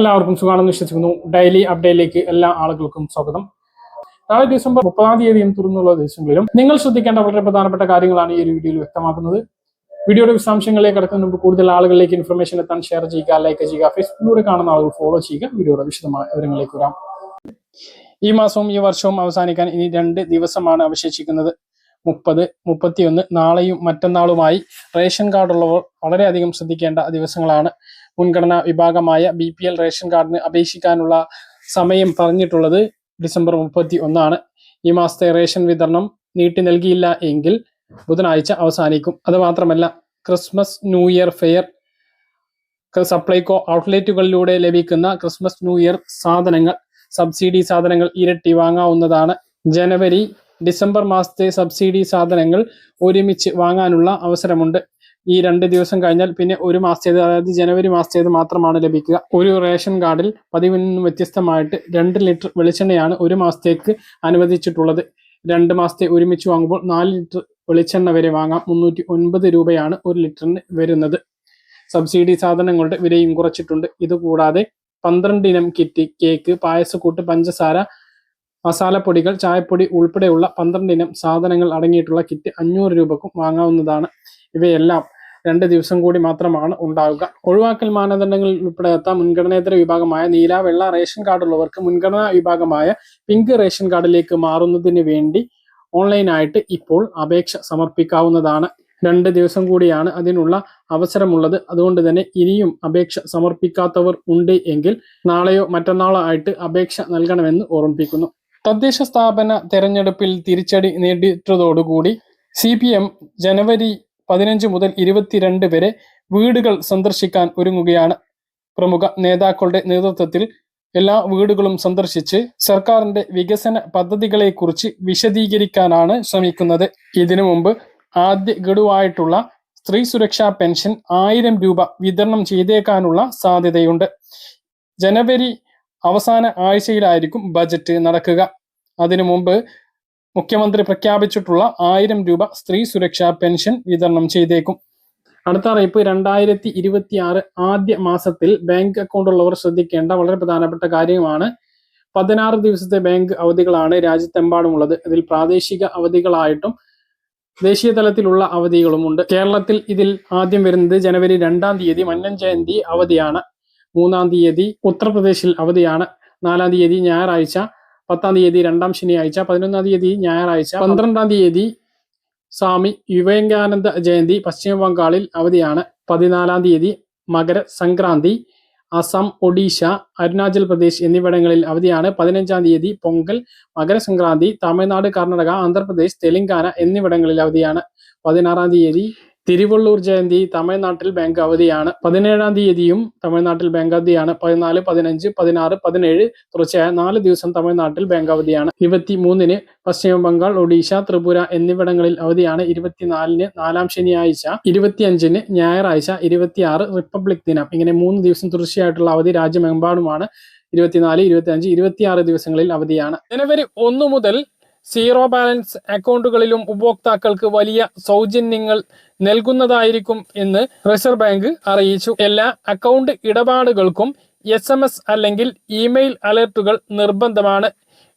എല്ലാവർക്കും സുഖമാണെന്ന് വിശ്വസിക്കുന്നു. ഡെയിലി അപ്ഡേറ്റിലേക്ക് എല്ലാ ആളുകൾക്കും സ്വാഗതം. നാളെ ഡിസംബർ മുപ്പതാം തീയതിയും തുറന്നുള്ള ദിവസങ്ങളിലും നിങ്ങൾ ശ്രദ്ധിക്കേണ്ട വളരെ പ്രധാനപ്പെട്ട കാര്യങ്ങളാണ് ഈ ഒരു വീഡിയോയിൽ വ്യക്തമാക്കുന്നത്. വീഡിയോയുടെ വിശദാംശങ്ങളിലേക്ക് കടക്കുന്നതിന് മുമ്പ് കൂടുതൽ ആളുകളിലേക്ക് ഇൻഫർമേഷൻ എത്താൻ ഷെയർ ചെയ്യുക ലൈക്ക് ചെയ്യുക ഫേസ്ബുക്കിലൂടെ കാണുന്ന ആളുകൾ ഫോളോ ചെയ്യുക. വീഡിയോയുടെ വിശദമായ വിവരങ്ങളിലേക്ക് വരാം. ഈ മാസവും ഈ വർഷവും അവസാനിക്കാൻ ഇനി രണ്ട് ദിവസമാണ് അവശേഷിക്കുന്നത്. മുപ്പത് മുപ്പത്തിയൊന്ന് നാളെയും മറ്റന്നാളുമായി റേഷൻ കാർഡ് ഉള്ളവർ വളരെയധികം ശ്രദ്ധിക്കേണ്ട ദിവസങ്ങളാണ്. മുൻഗണനാ വിഭാഗമായ ബി പി എൽ റേഷൻ കാർഡിന് അപേക്ഷിക്കാനുള്ള സമയം പറഞ്ഞിട്ടുള്ളത് ഡിസംബർ മുപ്പത്തി ഒന്നാണ് ഈ മാസത്തെ റേഷൻ വിതരണം നീട്ടി നൽകിയില്ല എങ്കിൽ ബുധനാഴ്ച അവസാനിക്കും. അത് മാത്രമല്ല Christmas new year fair Supplyco ഔട്ട്ലെറ്റുകളിലൂടെ ലഭിക്കുന്ന ക്രിസ്മസ് ന്യൂ ഇയർ സാധനങ്ങൾ സബ്സിഡി സാധനങ്ങൾ ഇരട്ടി വാങ്ങാവുന്നതാണ്. ജനുവരി ഡിസംബർ മാസത്തെ സബ്സിഡി സാധനങ്ങൾ ഒരുമിച്ച് വാങ്ങാനുള്ള അവസരമുണ്ട്. ഈ രണ്ട് ദിവസം കഴിഞ്ഞാൽ പിന്നെ ഒരു മാസത്തേത് അതായത് ജനുവരി മാസത്തേത് മാത്രമാണ് ലഭിക്കുക. ഒരു റേഷൻ കാർഡിൽ പതിവിൽ നിന്നും വ്യത്യസ്തമായിട്ട് രണ്ട് ലിറ്റർ വെളിച്ചെണ്ണയാണ് ഒരു മാസത്തേക്ക് അനുവദിച്ചിട്ടുള്ളത്. രണ്ട് മാസത്തെ ഒരുമിച്ച് വാങ്ങുമ്പോൾ നാല് ലിറ്റർ വെളിച്ചെണ്ണ വരെ വാങ്ങാം. മുന്നൂറ്റി ഒൻപത് രൂപയാണ് ഒരു ലിറ്ററിന് വരുന്നത്. സബ്സിഡി സാധനങ്ങളുടെ വിലയും കുറച്ചിട്ടുണ്ട്. ഇതുകൂടാതെ പന്ത്രണ്ട് ഇനം കിറ്റ് കേക്ക് പായസക്കൂട്ട് പഞ്ചസാര മസാലപ്പൊടികൾ ചായപ്പൊടി ഉൾപ്പെടെയുള്ള പന്ത്രണ്ട് ഇനം സാധനങ്ങൾ അടങ്ങിയിട്ടുള്ള കിറ്റ് അഞ്ഞൂറ് രൂപക്കും വാങ്ങാവുന്നതാണ്. ഇവയെല്ലാം രണ്ട് ദിവസം കൂടി മാത്രമാണ് ഉണ്ടാവുക. ഒഴിവാക്കൽ മാനദണ്ഡങ്ങളിൽ ഉൾപ്പെടാത്ത മുൻഗണനേതര വിഭാഗമായ നീല വെള്ള റേഷൻ കാർഡുള്ളവർക്ക് മുൻഗണനാ വിഭാഗമായ പിങ്ക് റേഷൻ കാർഡിലേക്ക് മാറുന്നതിന് വേണ്ടി ഓൺലൈനായിട്ട് ഇപ്പോൾ അപേക്ഷ സമർപ്പിക്കാവുന്നതാണ്. രണ്ട് ദിവസം കൂടിയാണ് അതിനുള്ള അവസരമുള്ളത്. അതുകൊണ്ട് തന്നെ ഇനിയും അപേക്ഷ സമർപ്പിക്കാത്തവർ ഉണ്ട് എങ്കിൽ നാളെയോ മറ്റന്നാളോ ആയിട്ട് അപേക്ഷ നൽകണമെന്ന് ഓർമ്മിപ്പിക്കുന്നു. തദ്ദേശ സ്ഥാപന തെരഞ്ഞെടുപ്പിൽ തിരിച്ചടി നേടിയിട്ടതോടുകൂടി സി പി എം ജനുവരി പതിനഞ്ച് മുതൽ ഇരുപത്തിരണ്ട് വരെ വീടുകൾ സന്ദർശിക്കാൻ ഒരുങ്ങുകയാണ്. പ്രമുഖ നേതാക്കളുടെ നേതൃത്വത്തിൽ എല്ലാ വീടുകളും സന്ദർശിച്ച് സർക്കാരിന്റെ വികസന പദ്ധതികളെക്കുറിച്ച് വിശദീകരിക്കാനാണ് ശ്രമിക്കുന്നത്. ഇതിനു മുമ്പ് ആദ്യ ഗഡുവായിട്ടുള്ള സ്ത്രീ സുരക്ഷാ പെൻഷൻ ആയിരം രൂപ വിതരണം ചെയ്തേക്കാനുള്ള സാധ്യതയുണ്ട്. ജനുവരി അവസാന ആഴ്ചയിലായിരിക്കും ബജറ്റ് നടക്കുക. അതിനു മുമ്പ് മുഖ്യമന്ത്രി പ്രഖ്യാപിച്ചിട്ടുള്ള ആയിരം രൂപ സ്ത്രീ സുരക്ഷാ പെൻഷൻ വിതരണം ചെയ്തേക്കും. അടുത്ത അറിയിപ്പ് രണ്ടായിരത്തി ഇരുപത്തി ആറ് ആദ്യ മാസത്തിൽ ബാങ്ക് അക്കൗണ്ട് ഉള്ളവർ ശ്രദ്ധിക്കേണ്ട വളരെ പ്രധാനപ്പെട്ട കാര്യമാണ്. പതിനാറ് ദിവസത്തെ ബാങ്ക് അവധികളാണ് രാജ്യത്തെമ്പാടുമുള്ളത്. ഇതിൽ പ്രാദേശിക അവധികളായിട്ടും ദേശീയ തലത്തിലുള്ള അവധികളുമുണ്ട്. കേരളത്തിൽ ഇതിൽ ആദ്യം വരുന്നത് ജനുവരി രണ്ടാം തീയതി മന്നൻ ജയന്തി അവധിയാണ്. മൂന്നാം തീയതി ഉത്തർപ്രദേശിൽ അവധിയാണ്. നാലാം തീയതി ഞായറാഴ്ച പത്താം തീയതി രണ്ടാം ശനിയാഴ്ച പതിനൊന്നാം തീയതി ഞായറാഴ്ച പന്ത്രണ്ടാം തീയതി സ്വാമി വിവേകാനന്ദ ജയന്തി പശ്ചിമ ബംഗാളിൽ അവധിയാണ്. പതിനാലാം തീയതി മകര സംക്രാന്തി അസം ഒഡീഷ അരുണാചൽ പ്രദേശ് എന്നിവിടങ്ങളിൽ അവധിയാണ്. പതിനഞ്ചാം തീയതി പൊങ്കൽ മകരസംക്രാന്തി തമിഴ്നാട് കർണാടക ആന്ധ്രാപ്രദേശ് തെലങ്കാന എന്നിവിടങ്ങളിൽ അവധിയാണ്. പതിനാറാം തീയതി തിരുവള്ളൂർ ജയന്തി തമിഴ്നാട്ടിൽ ബാങ്ക് അവധിയാണ്. പതിനേഴാം തീയതിയും തമിഴ്നാട്ടിൽ ബാങ്ക് അവധിയാണ്. പതിനാല് പതിനഞ്ച് പതിനാറ് പതിനേഴ് തുടർച്ചയായ നാല് ദിവസം തമിഴ്നാട്ടിൽ ബാങ്ക് അവധിയാണ്. ഇരുപത്തി മൂന്നിന് പശ്ചിമ ബംഗാൾ ഒഡീഷ ത്രിപുര എന്നിവിടങ്ങളിൽ അവധിയാണ്. ഇരുപത്തിനാലിന് നാലാം ശനിയാഴ്ച ഇരുപത്തിയഞ്ചിന് ഞായറാഴ്ച ഇരുപത്തിയാറ് റിപ്പബ്ലിക് ദിനം. ഇങ്ങനെ മൂന്ന് ദിവസം തുടർച്ചയായിട്ടുള്ള അവധി രാജ്യമെമ്പാടുമാണ്. ഇരുപത്തിനാല് ഇരുപത്തിയഞ്ച് ഇരുപത്തിയാറ് ദിവസങ്ങളിൽ അവധിയാണ്. ജനുവരി ഒന്ന് മുതൽ സീറോ ബാലൻസ് അക്കൗണ്ടുകളിലും ഉപഭോക്താക്കൾക്ക് വലിയ സൗജന്യങ്ങൾ നൽകുന്നതായിരിക്കും എന്ന് റിസർവ് ബാങ്ക് അറിയിച്ചു. എല്ലാ അക്കൗണ്ട് ഇടപാടുകൾക്കും എസ് എം എസ് അല്ലെങ്കിൽ ഇമെയിൽ അലർട്ടുകൾ നിർബന്ധമാണ്.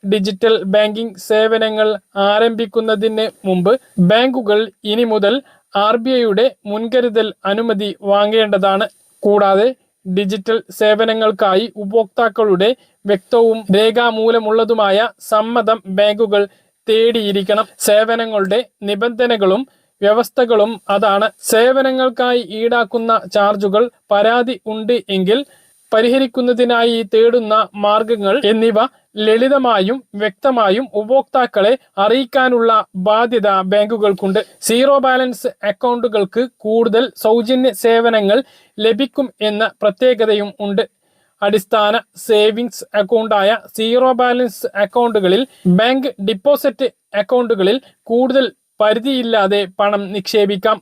ഡിജിറ്റൽ ബാങ്കിംഗ് സേവനങ്ങൾ ആരംഭിക്കുന്നതിന് മുമ്പ് ബാങ്കുകൾ ഇനി മുതൽ ആർ ബി ഐയുടെ മുൻകരുതൽ അനുമതി വാങ്ങേണ്ടതാണ്. കൂടാതെ ഡിജിറ്റൽ സേവനങ്ങൾക്കായി ഉപഭോക്താക്കളുടെ വ്യക്തവും രേഖാമൂലമുള്ളതുമായ സമ്മതം ബാങ്കുകൾ തേടിയിരിക്കണം. സേവനങ്ങളുടെ നിബന്ധനകളും വ്യവസ്ഥകളും അതാണ്. സേവനങ്ങൾക്കായി ഈടാക്കുന്ന ചാർജുകൾ പരാതി ഉണ്ട് എങ്കിൽ പരിഹരിക്കുന്നതിനായി തേടുന്ന മാർഗങ്ങൾ എന്നിവ ലളിതമായും വ്യക്തമായും ഉപഭോക്താക്കളെ അറിയിക്കാനുള്ള ബാധ്യത ബാങ്കുകൾക്കുണ്ട്. സീറോ ബാലൻസ് അക്കൗണ്ടുകൾക്ക് കൂടുതൽ സൗജന്യ സേവനങ്ങൾ ലഭിക്കും എന്ന പ്രത്യേകതയും ഉണ്ട്. അടിസ്ഥാന സേവിങ്സ് അക്കൗണ്ടായ സീറോ ബാലൻസ് അക്കൗണ്ടുകളിൽ ബാങ്ക് ഡിപ്പോസിറ്റ് അക്കൗണ്ടുകളിൽ കൂടുതൽ പരിധിയില്ലാതെ പണം നിക്ഷേപിക്കാം.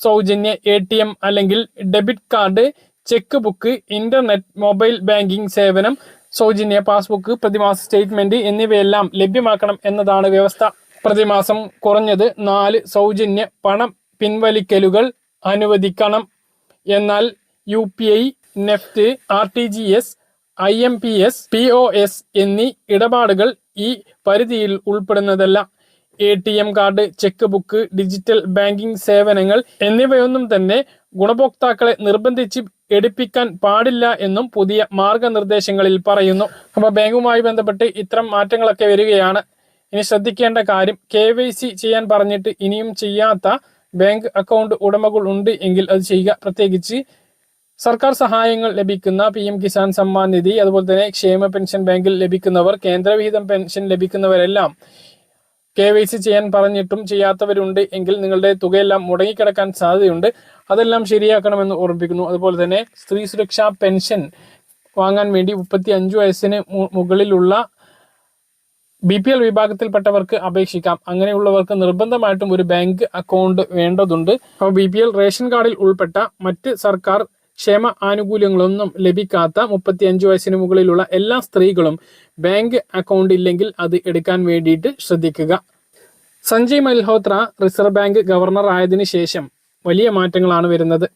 സൗജന്യ എ ടി എം അല്ലെങ്കിൽ debit card cheque book internet mobile banking സേവനം സൗജന്യ പാസ്ബുക്ക് പ്രതിമാസ സ്റ്റേറ്റ്മെന്റ് എന്നിവയെല്ലാം ലഭ്യമാക്കണം എന്നതാണ് വ്യവസ്ഥ. പ്രതിമാസം കുറഞ്ഞത് നാല് സൗജന്യ പണം പിൻവലിക്കലുകൾ അനുവദിക്കണം. എന്നാൽ U P I NEFT R T G S I M P S P O S എന്നീ ഇടപാടുകൾ ഈ പരിധിയിൽ ഉൾപ്പെടുന്നതല്ല. A T M card cheque book digital banking സേവനങ്ങൾ എന്നിവയൊന്നും തന്നെ ഗുണഭോക്താക്കളെ നിർബന്ധിച്ച് എടുപ്പിക്കാൻ പാടില്ല എന്നും പുതിയ മാർഗനിർദ്ദേശങ്ങളിൽ പറയുന്നു. അപ്പോൾ ബാങ്കുമായി ബന്ധപ്പെട്ട് ഇത്തരം മാറ്റങ്ങളൊക്കെ വരികയാണ്. ഇനി ശ്രദ്ധിക്കേണ്ട കാര്യം കെ ചെയ്യാൻ പറഞ്ഞിട്ട് ഇനിയും ചെയ്യാത്ത ബാങ്ക് അക്കൗണ്ട് ഉടമകൾ ഉണ്ട് എങ്കിൽ അത് ചെയ്യുക. പ്രത്യേകിച്ച് സർക്കാർ സഹായങ്ങൾ ലഭിക്കുന്ന പി എം കിസാൻ സമ്മാൻ നിധി അതുപോലെ തന്നെ ക്ഷേമ പെൻഷൻ ബാങ്കിൽ ലഭിക്കുന്നവർ കേന്ദ്രവിഹിതം പെൻഷൻ ലഭിക്കുന്നവരെല്ലാം കെ വൈ സി ചെയ്യാൻ പറഞ്ഞിട്ടും ചെയ്യാത്തവരുണ്ട് എങ്കിൽ നിങ്ങളുടെ തുകയെല്ലാം മുടങ്ങിക്കിടക്കാൻ സാധ്യതയുണ്ട്. അതെല്ലാം ശരിയാക്കണമെന്ന് ഓർമ്മിപ്പിക്കുന്നു. അതുപോലെ തന്നെ സ്ത്രീ സുരക്ഷാ പെൻഷൻ വാങ്ങാൻ വേണ്ടി മുപ്പത്തി അഞ്ചു വയസ്സിന് മുകളിലുള്ള ബി പി എൽ വിഭാഗത്തിൽപ്പെട്ടവർക്ക് അപേക്ഷിക്കാം. അങ്ങനെയുള്ളവർക്ക് നിർബന്ധമായിട്ടും ഒരു ബാങ്ക് അക്കൗണ്ട് വേണ്ടതുണ്ട്. അപ്പോൾ ബി പി എൽ റേഷൻ കാർഡിൽ ഉൾപ്പെട്ട മറ്റ് സർക്കാർ ക്ഷേമ ആനുകൂല്യങ്ങളൊന്നും ലഭിക്കാത്ത മുപ്പത്തി അഞ്ച് വയസ്സിന് മുകളിലുള്ള എല്ലാ സ്ത്രീകളും ബാങ്ക് അക്കൗണ്ട് ഇല്ലെങ്കിൽ അത് എടുക്കാൻ വേണ്ടിയിട്ട് ശ്രദ്ധിക്കുക. Sanjay Malhotra reserve bank governor ആയതിനു ശേഷം വലിയ മാറ്റങ്ങളാണ് വരുന്നത്.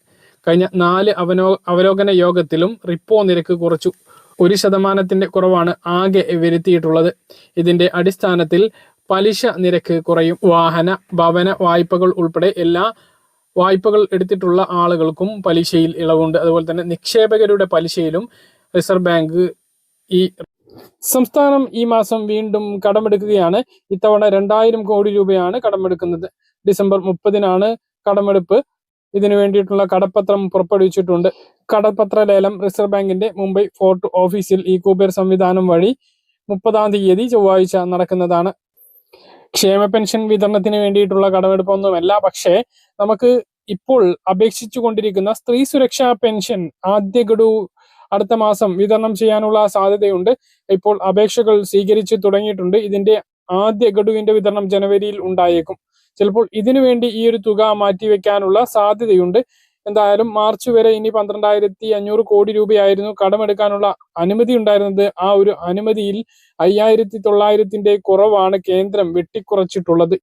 കഴിഞ്ഞ നാല് അവനോ അവലോകന യോഗത്തിലും റിപ്പോ നിരക്ക് കുറച്ചു. ഒരു ശതമാനത്തിന്റെ കുറവാണ് ആകെ വരുത്തിയിട്ടുള്ളത്. ഇതിന്റെ അടിസ്ഥാനത്തിൽ പലിശ നിരക്ക് കുറയും. വാഹന ഭവന വായ്പകൾ ഉൾപ്പെടെ എല്ലാ വായ്പകൾ എടുത്തിട്ടുള്ള ആളുകൾക്കും പലിശയിൽ ഇളവുണ്ട്. അതുപോലെ തന്നെ നിക്ഷേപകരുടെ പലിശയിലും റിസർവ് ബാങ്ക് ഈ സംസ്ഥാനം ഈ മാസം വീണ്ടും കടമെടുക്കുകയാണ്. ഇത്തവണ രണ്ടായിരം കോടി രൂപയാണ് കടമെടുക്കുന്നത്. ഡിസംബർ മുപ്പതിനാണ് കടമെടുപ്പ്. ഇതിനു വേണ്ടിയിട്ടുള്ള കടപ്പത്രം പുറപ്പെടുവിച്ചിട്ടുണ്ട്. കടപ്പത്ര ലേലം റിസർവ് ബാങ്കിന്റെ മുംബൈ ഫോർട്ട് ഓഫീസിൽ ഈ കൂബേർ സംവിധാനം വഴി മുപ്പതാം തീയതി ചൊവ്വാഴ്ച നടക്കുന്നതാണ്. ക്ഷേമ പെൻഷൻ വിതരണത്തിന് വേണ്ടിയിട്ടുള്ള കടമെടുപ്പൊന്നുമല്ല പക്ഷേ നമുക്ക് ഇപ്പോൾ അപേക്ഷിച്ചു കൊണ്ടിരിക്കുന്ന സ്ത്രീ സുരക്ഷാ പെൻഷൻ ആദ്യ ഗഡു അടുത്ത മാസം വിതരണം ചെയ്യാനുള്ള സാധ്യതയുണ്ട്. ഇപ്പോൾ അപേക്ഷകൾ സ്വീകരിച്ചു തുടങ്ങിയിട്ടുണ്ട്. ഇതിന്റെ ആദ്യ ഗഡുവിന്റെ വിതരണം ജനുവരിയിൽ ഉണ്ടായേക്കും. ചിലപ്പോൾ ഇതിനുവേണ്ടി ഈ ഒരു തുക മാറ്റിവെക്കാനുള്ള സാധ്യതയുണ്ട്. എന്തായാലും മാർച്ച് വരെ ഇനി പന്ത്രണ്ടായിരത്തി അഞ്ഞൂറ് കോടി രൂപയായിരുന്നു കടമെടുക്കാനുള്ള അനുമതി ഉണ്ടായിരുന്നത്. ആ ഒരു അനുമതിയിൽ അയ്യായിരത്തി തൊള്ളായിരത്തിന്റെ കുറവാണ് കേന്ദ്രം വെട്ടിക്കുറച്ചിട്ടുള്ളത്.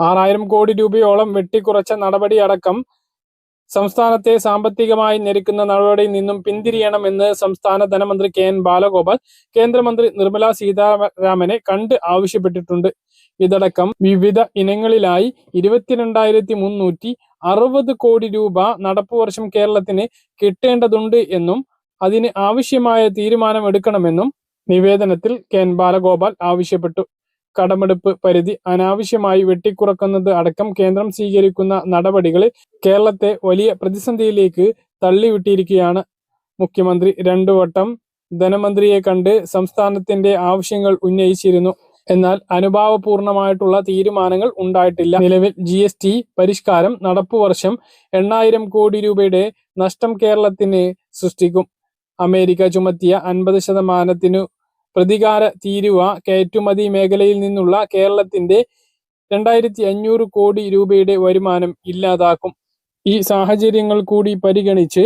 ആറായിരം കോടി രൂപയോളം വെട്ടിക്കുറച്ച നടപടി അടക്കം സംസ്ഥാനത്തെ സാമ്പത്തികമായി ഞെരുക്കുന്ന നടപടിയിൽ നിന്നും പിന്തിരിയണമെന്ന് സംസ്ഥാന ധനമന്ത്രി കെ എൻ ബാലഗോപാൽ കേന്ദ്രമന്ത്രി നിർമ്മല സീതാരാമനെ കണ്ട് ആവശ്യപ്പെട്ടിട്ടുണ്ട്. ഇതടക്കം വിവിധ ഇനങ്ങളിലായി ഇരുപത്തിരണ്ടായിരത്തി മുന്നൂറ്റി അറുപത് കോടി രൂപ നടപ്പ് വർഷം കേരളത്തിന് കിട്ടേണ്ടതുണ്ട് എന്നും അതിന് ആവശ്യമായ തീരുമാനം എടുക്കണമെന്നും നിവേദനത്തിൽ കെ ബാലഗോപാൽ ആവശ്യപ്പെട്ടു. കടമെടുപ്പ് പരിധി അനാവശ്യമായി വെട്ടിക്കുറക്കുന്നത് അടക്കം കേന്ദ്രം സ്വീകരിക്കുന്ന നടപടികൾ കേരളത്തെ വലിയ പ്രതിസന്ധിയിലേക്ക് തള്ളിവിട്ടിരിക്കുകയാണ്. മുഖ്യമന്ത്രി രണ്ടു വട്ടം ധനമന്ത്രിയെ കണ്ട് സംസ്ഥാനത്തിന്റെ ആവശ്യങ്ങൾ ഉന്നയിച്ചിരുന്നു. എന്നാൽ അനുഭാവപൂർണമായിട്ടുള്ള തീരുമാനങ്ങൾ ഉണ്ടായിട്ടില്ല. നിലവിൽ ജി എസ് ടി പരിഷ്കാരം നടപ്പുവർഷം എണ്ണായിരം കോടി രൂപയുടെ നഷ്ടം കേരളത്തിന് സൃഷ്ടിക്കും. അമേരിക്ക ചുമത്തിയ അൻപത് ശതമാനത്തിനു പ്രതികാര തീരുവ കയറ്റുമതി മേഖലയിൽ നിന്നുള്ള കേരളത്തിന്റെ രണ്ടായിരത്തി അഞ്ഞൂറ് കോടി രൂപയുടെ വരുമാനം ഇല്ലാതാക്കും. ഈ സാഹചര്യങ്ങൾ കൂടി പരിഗണിച്ച്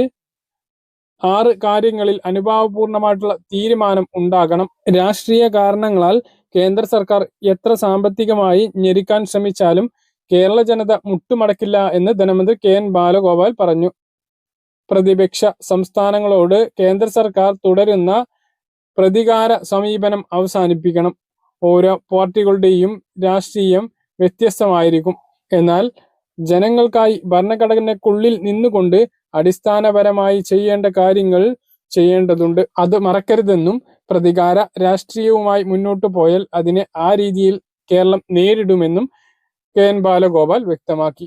ആറ് കാര്യങ്ങളിൽ അനുഭാവപൂർണമായിട്ടുള്ള തീരുമാനം ഉണ്ടാകണം. രാഷ്ട്രീയ കാരണങ്ങളാൽ കേന്ദ്ര സർക്കാർ എത്ര സാമ്പത്തികമായി ഞെരുക്കാൻ ശ്രമിച്ചാലും കേരള ജനത മുട്ടുമടക്കില്ല എന്ന് ധനമന്ത്രി കെ എൻ ബാലഗോപാൽ പറഞ്ഞു. പ്രതിപക്ഷ സംസ്ഥാനങ്ങളോട് കേന്ദ്ര സർക്കാർ തുടരുന്ന പ്രതികാര സമീപനം അവസാനിപ്പിക്കണം. ഓരോ പാർട്ടികളുടെയും രാഷ്ട്രീയം വ്യത്യസ്തമായിരിക്കും. എന്നാൽ ജനങ്ങൾക്കായി ഭരണഘടനയ്ക്കുള്ളിൽ നിന്നുകൊണ്ട് അടിസ്ഥാനപരമായി ചെയ്യേണ്ട കാര്യങ്ങൾ ചെയ്യേണ്ടതുണ്ട്. അത് മറക്കരുതെന്നും പ്രതികാര രാഷ്ട്രീയവുമായി മുന്നോട്ടു പോയാൽ അതിനെ ആ രീതിയിൽ കേരളം നേരിടുമെന്നും കെ എൻ ബാലഗോപാൽ വ്യക്തമാക്കി.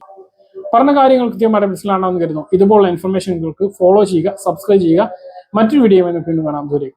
പറഞ്ഞ കാര്യങ്ങൾ കൃത്യമായിട്ട് മനസ്സിലാണെന്ന് കരുതുന്നു. ഇതുപോലുള്ള ഇൻഫർമേഷനുകൾക്ക് ഫോളോ ചെയ്യുക സബ്സ്ക്രൈബ് ചെയ്യുക. മറ്റൊരു വീഡിയോ വീണ്ടും കാണാം. ദൂരെ